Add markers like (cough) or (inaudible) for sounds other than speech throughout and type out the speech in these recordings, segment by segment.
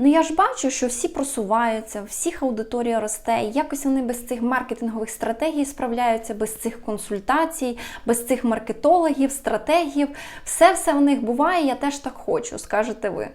Ну я ж бачу, що всі просуваються, всіх аудиторія росте, і якось вони без цих маркетингових стратегій справляються, без цих консультацій, без цих маркетологів, стратегів. Все все в них буває, я теж так хочу, скажете ви.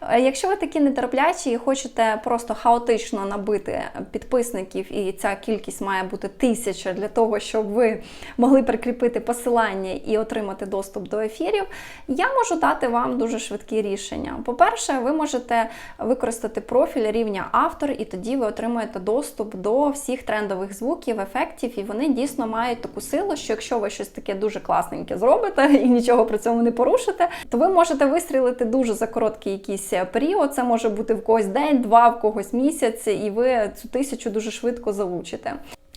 Е, Якщо ви такі нетерплячі і хочете просто хаотично набити підписників, і ця кількість має бути тисяча для того, щоб ви могли прикріпити посилання і отримати доступ до ефірів, я можу дати вам дуже швидкі рішення. По-перше, ви можете використати профіль рівня автор, і тоді ви отримаєте доступ до всіх трендових звуків, ефектів, і вони дійсно мають таку силу, що якщо ви щось таке дуже класненьке зробите (laughs) і нічого при цьому не порушите, то ви можете вистрілити дуже за короткий якийсь період. Це може бути в когось день, два, в когось місяць, і ви цю тисячу дуже швидко залучите.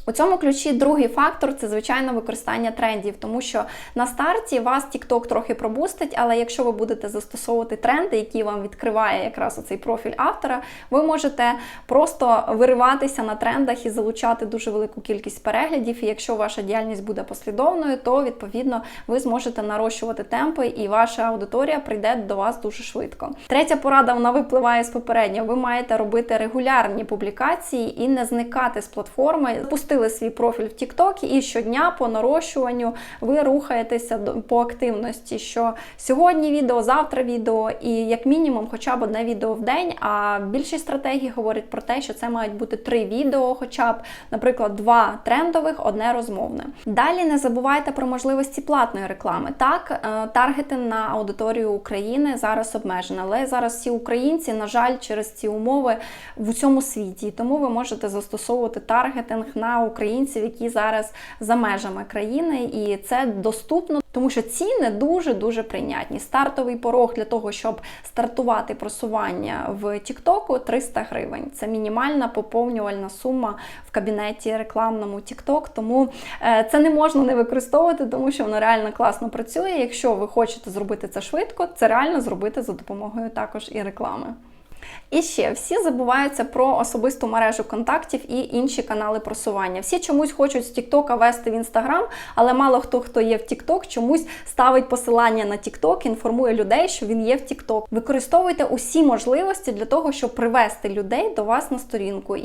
У цьому ключі другий фактор це звичайно використання трендів, тому що на старті вас TikTok трохи пробустить, але якщо ви будете застосовувати тренди, які вам відкриває якраз оцей профіль автора, ви можете просто вириватися на трендах і залучати дуже велику кількість переглядів. І якщо ваша діяльність буде послідовною, то відповідно ви зможете нарощувати темпи, і ваша аудиторія прийде до вас дуже швидко. Третя порада вона випливає з попереднього. Ви маєте робити регулярні публікації і не зникати з платформи. Запустили свій профіль в TikTok і щодня по нарощуванню ви рухаєтеся по активності. Що сьогодні відео, завтра відео, і як мінімум, хоча б одне відео в день. А більшість стратегій говорять про те, що це мають бути три відео, хоча б, наприклад, два трендових, одне розмовне. Далі не забувайте про можливості платної реклами. Так, е, таргетинг на аудиторію України зараз обмежено, але зараз всі українці, на жаль, через ці умови в усьому світі. Тому ви можете застосовувати таргетинг на українців, які зараз за межами країни, і це доступно, тому що ціни дуже дуже прийнятні. Стартовий порог для того, щоб стартувати просування в TikTok 300 гривень. Це мінімальна поповнювальна сума в кабінеті рекламному TikTok, Тому е, це не можна не використовувати, тому що воно реально класно працює. Якщо ви хочете зробити це швидко, це реально зробити за допомогою також і реклами. І ще всі забуваються про особисту мережу контактів і інші канали просування. Всі чомусь хочуть з Тіктока вести в Інстаграм, але мало хто, хто є в Тікток, чомусь ставить посилання на Тікток, інформує людей, що він є в Тікток. Використовуйте усі можливості для того, щоб привести людей до вас на сторінку.